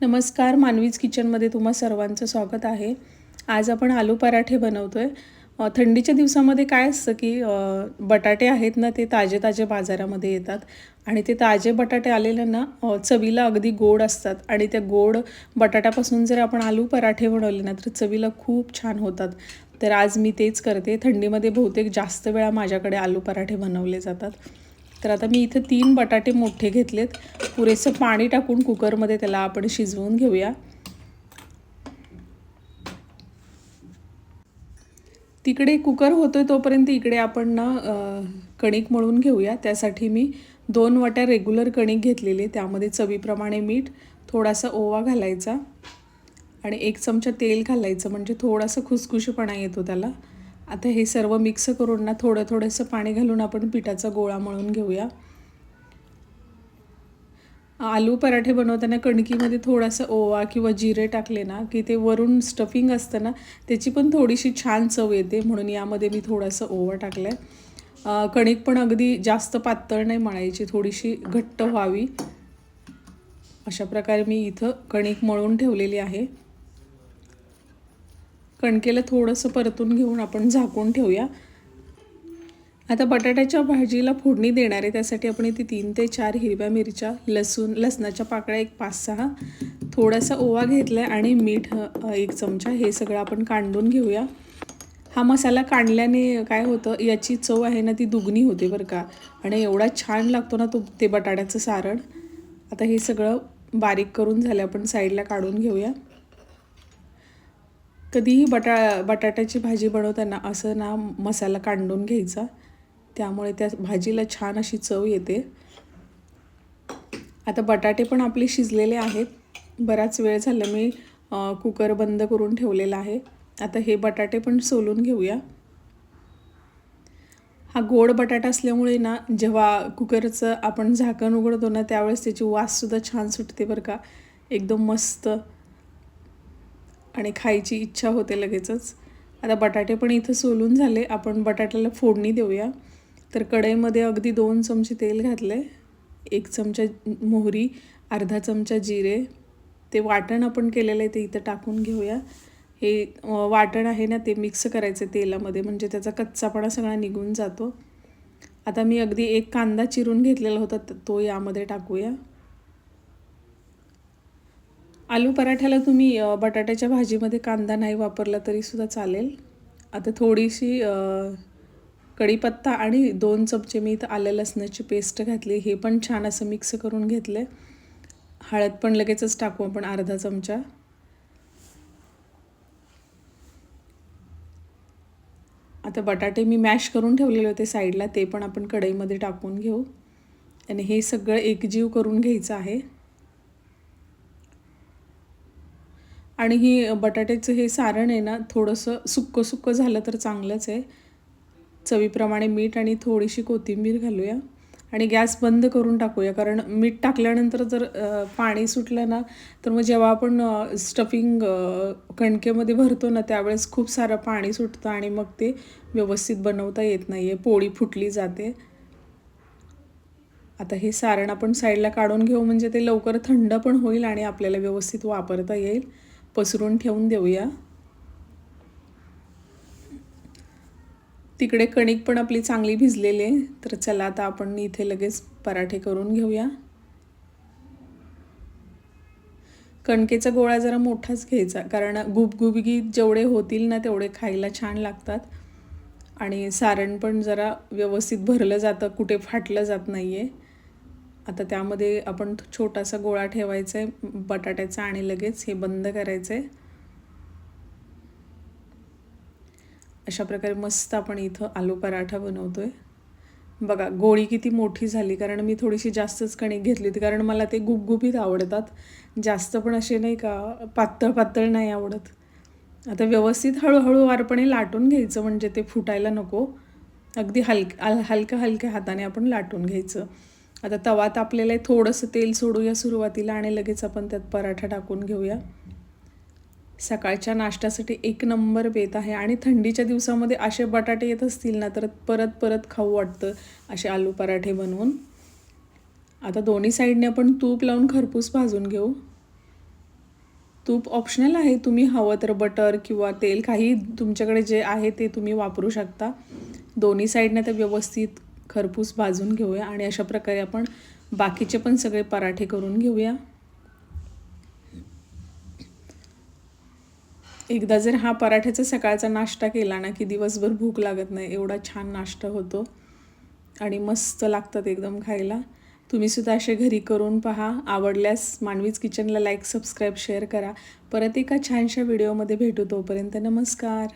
नमस्कार मानवीज किचनमध्ये तुम्हा सर्वांचं स्वागत आहे. आज आपण आलू पराठे बनवतो आहे थंडीच्या दिवसामध्ये काय असतं की बटाटे आहेत ना ते ताजे ताजे बाजारामध्ये येतात. आणि ते ताजे बटाटे आलेले ना चवीला अगदी गोड असतात. आणि त्या गोड बटाट्यापासून जर आपण आलू पराठे बनवले ना तर चवीला खूप छान होतात. तर आज मी तेच करते. थंडीमध्ये बहुतेक जास्त वेळा माझ्याकडे आलू पराठे बनवले जातात. तर आता मी इथं तीन बटाटे मोठे घेतलेत. पुरेसं पाणी टाकून कुकरमध्ये त्याला आपण शिजवून घेऊया. तिकडे कुकर होतो आहे तोपर्यंत इकडे आपण ना कणिक मळून घेऊया. त्यासाठी मी दोन वाट्या रेग्युलर कणिक घेतलेले. त्यामध्ये चवीप्रमाणे मीठ थोडासा ओवा घालायचा आणि एक चमचा तेल घालायचं. म्हणजे थोडासा खुसखुशीपणा येतो त्याला. आता हे सर्व मिक्स करून ना थोडं थोडंसं पाणी घालून आपण पिठाचा गोळा मळून घेऊया. आलू पराठे बनवताना कणकीमध्ये थोडासा ओवा किंवा जिरे टाकले ना की ते वरून स्टफिंग असतं ना त्याची पण थोडीशी छान चव येते. म्हणून यामध्ये मी थोडासा ओवा टाकला आहे कणिक पण अगदी जास्त पातळ नाही मळायची थोडीशी घट्ट व्हावी. अशा प्रकारे मी इथं कणिक मळून ठेवलेली आहे. कणकेला थोडंसं परतून घेऊन आपण झाकून ठेवूया. आता बटाट्याच्या भाजीला फोडणी देणार आहे. त्यासाठी आपण इथे तीन ते चार हिरव्या मिरच्या लसूण लसणाच्या पाकळ्या एक पाच सहा थोडासा ओवा घेतला आहे आणि मीठ एक चमचा. हे सगळं आपण कांडून घेऊया. हा मसाला काढल्याने काय होतं याची चव आहे ना ती दुगणी होते बरं का. आणि एवढा छान लागतो ना तो ते बटाट्याचं सारण. आता हे सगळं बारीक करून झालं आपण साईडला काढून घेऊया. कधीही बटा बटाट्याची भाजी बनवताना असं ना मसाला कांडून घ्यायचा. त्यामुळे त्या भाजीला छान अशी चव येते. आता बटाटे पण आपले शिजलेले आहेत. बराच वेळ झाला मी कुकर बंद करून ठेवलेला आहे. आता हे बटाटे पण सोलून घेऊया. हा गोड बटाटा असल्यामुळे ना जेव्हा कुकरचं आपण झाकण उघडतो ना त्यावेळेस त्याची वाससुद्धा छान सुटते बरं का. एकदम मस्त आणि खायची इच्छा होते लगेचच. आता बटाटे पण इथं सोलून झाले. आपण बटाट्याला फोडणी देऊया. तर कढईमध्ये अगदी दोन चमचे तेल घातले एक चमचा मोहरी अर्धा चमचा जिरे. ते वाटण आपण केलेलं आहे ते इथं टाकून घेऊया. हे वाटण आहे ना ते मिक्स करायचं तेलामध्ये. म्हणजे त्याचा कच्चापणा सगळा निघून जातो. आता मी अगदी एक कांदा चिरून घेतलेला होता. तो यामध्ये टाकूया. आलू पराठ्याला तुम्ही बटाट्याच्या भाजीमध्ये कांदा नाही वापरला तरीसुद्धा चालेल. आता थोडीशी कढीपत्ता आणि दोन चमचे मी इथं आलं लसणाची पेस्ट घातली. हे पण छान असं मिक्स करून घेतले हळद पण लगेचच टाकू आपण अर्धा चमचा. आता बटाटे मी मॅश करून ठेवलेले होते साईडला. ते पण आपण कढईमध्ये टाकून घेऊ. आणि हे सगळं एकजीव करून घ्यायचं आहे. आणि ही बटाट्याचं हे सारण आहे ना थोडंसं सुक्कं सुक्कं झालं तर चांगलंच आहे. चवीप्रमाणे मीठ आणि थोडीशी कोथिंबीर घालूया आणि गॅस बंद करून टाकूया. कारण मीठ टाकल्यानंतर जर पाणी सुटलं ना तर मग जेव्हा आपण स्टफिंग कणकेमध्ये भरतो ना त्यावेळेस खूप सारं पाणी सुटतं आणि मग ते व्यवस्थित बनवता येत नाही आहे पोळी फुटली जाते. आता हे सारण आपण साईडला काढून घेऊ म्हणजे ते लवकर थंड पण होईल आणि आपल्याला व्यवस्थित वापरता येईल. पसरून ठेवून देऊया. तिकडे कणिक पण आपली चांगली भिजलेली आहे. तर चला आता आपण इथे लगेच पराठे करून घेऊया. कणकेचा गोळा जरा मोठाच घ्यायचा. कारण गुबगुबगीत जेवढे होतील ना तेवढे खायला छान लागतात. आणि सारण पण जरा व्यवस्थित भरलं जातं. कुठे फाटलं जात नाही आहे आता त्यामध्ये आपण छोटासा गोळा ठेवायचा आहे बटाट्याचा आणि लगेच हे बंद करायचं आहे अशा प्रकारे मस्त आपण इथं आलू पराठा बनवतो आहे बघा गोळी किती मोठी झाली कारण मी थोडीशी जास्तच कणिक घेतली होती कारण मला ते गुबगुबीत आवडतात. जास्त पण असे नाही का पातळ पातळ नाही आवडत. आता व्यवस्थित हळूहळू वारपणे लाटून घ्यायचं म्हणजे ते फुटायला नको. अगदी हलक हलक्या हलक्या हाताने आपण लाटून घ्यायचं. आता तवा तापलेला आहे थोडंसं तेल सोडूया सुरुवातीला आणि लगेच आपण त्यात पराठा टाकून घेऊया. सकाळच्या नाश्त्यासाठी एक नंबर बेत आहे आणि थंडीच्या दिवसामध्ये असे बटाटे येत असतील ना तर परत परत खाऊ वाटतं असे आलू पराठे बनवून. आता दोन्ही साईडने आपण तूप लावून खरपूस भाजून घेऊ. तूप ऑप्शनल आहे तुम्ही हवं तर बटर किंवा तेल काही तुमच्याकडे जे आहे ते तुम्ही वापरू शकता. दोन्ही साईडने ते व्यवस्थित खरपूस भाजून घेऊया आणि अशा प्रकारे आपण बाकीचे पण सगळे पराठे करून घेऊया. एकदा जर हा पराठ्याचा सकाळचा नाश्ता केला ना की दिवसभर भूक लागत नाही एवढा छान नाश्ता होतो आणि मस्त लागतात एकदम खायला तुम्ही सुद्धा असे घरी करून पहा. आवडल्यास मानवीच किचनला लाईक सबस्क्राईब शेअर करा. परत एका छानशा व्हिडिओमध्ये भेटू तोपर्यंत नमस्कार.